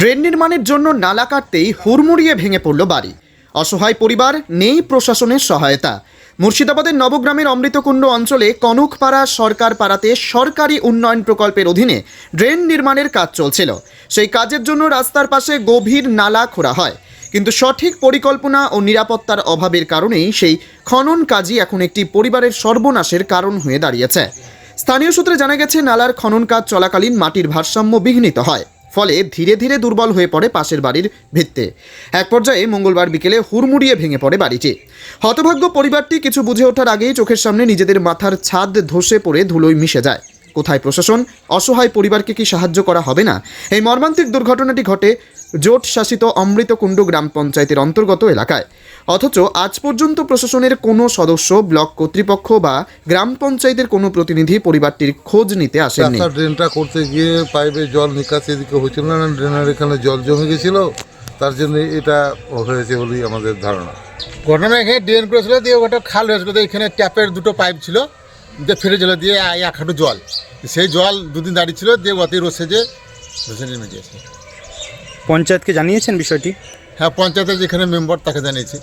Drain নির্মাণের জন্য নালা কাটতেই হুড়মুড়িয়ে ভেঙে পড়ল বাড়ি। অসহায় পরিবার, নেই প্রশাসনের সহায়তা। মুর্শিদাবাদের নবগ্রামের অমৃতকুণ্ড অঞ্চলে কনকপাড়া সরকার পাড়াতে সরকারি উন্নয়ন প্রকল্পের অধীনে ড্রেন নির্মাণের কাজ চলছিল। সেই কাজের জন্য রাস্তার পাশে গভীর নালা খোঁড়া হয়। কিন্তু সঠিক পরিকল্পনা ও নিরাপত্তার অভাবের কারণেই সেই খনন কাজই এখন একটি পরিবারের সর্বনাশের কারণ হয়ে দাঁড়িয়েছে। স্থানীয় সূত্রে জানা গেছে, নালার খনন কাজ চলাকালীন মাটির ভারসাম্য বিঘ্নিত হয়। ফলে ধীরে ধীরে দুর্বল হয়ে পড়ে পাশের বাড়ির ভিত্তে। এক পর্যায়ে মঙ্গলবার বিকেলে হুড়মুড়িয়ে ভেঙে পড়ে বাড়িটি। হতভাগ্য পরিবারটি কিছু বুঝে ওঠার আগেই চোখের সামনে নিজেদের মাথার ছাদ ধসে পড়ে ধুলোয় মিশে যায়। কোথায় প্রশাসন? অসহায় পরিবারকে কি সাহায্য করা হবে না? এই মর্মান্তিক দুর্ঘটনাটি ঘটে জোট শাসিত অমৃতকুণ্ড গ্রাম পঞ্চায়েতের অন্তর্গত এলাকায়। অথচ আজ পর্যন্ত প্রশাসনের কোনো সদস্য ব্লক কর্তৃপক্ষ বা গ্রাম পঞ্চায়েতের কোনো প্রতিনিধি পরিবারটির খোঁজ নিতে আসেননি। রাস্তার ড্রেনটা করতে গিয়ে পাইপে জল নিকাশ এদিকে হচ্ছিল না ড্রেনের এখানে জল জমে গেছিল। তার জন্য এটা হয়েছে বলেই আমাদের ধারণা। ঘটনা এখানে ড্রেন করেছিল দিয়ে ওটা খাল হয়েছিল এখানে ট্যাপের দুটো পাইপ ছিল দিয়ে ফেলে জল দিয়ে এক হাঁটু জল। সেই জল দুদিন দাঁড়িয়ে ছিল দিয়ে অতি রসে যে রসে নেমে গিয়েছে পঞ্চায়েতকে জানিয়েছেন বিষয়টি? হ্যাঁ পঞ্চায়েতের যেখানে মেম্বার তাকে জানিয়েছি।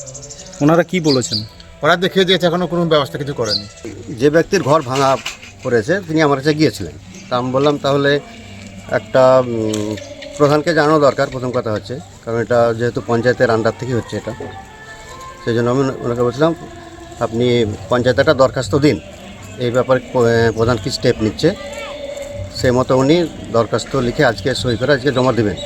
ওনারা কি বলেছেন? ওরা দেখে দিয়েছে এখনও কোনো ব্যবস্থা কিছু করেনি। যে ব্যক্তির ঘর ভাঙা পড়েছে তিনি আমার কাছে গিয়েছিলেন। তা আমি বললাম তাহলে একটা প্রধানকে জানানো দরকার প্রথম কথা হচ্ছে। কারণ এটা যেহেতু পঞ্চায়েতের আন্ডার থেকে হচ্ছে এটা। সেই জন্য আমি ওনাকে বলছিলাম আপনি পঞ্চায়েতে একটা দরখাস্ত দিন। এই ব্যাপারে প্রধান কি স্টেপ নিচ্ছে। সে মতো উনি দরখাস্ত লিখে আজকে সই করে আজকে জমা দেবেন।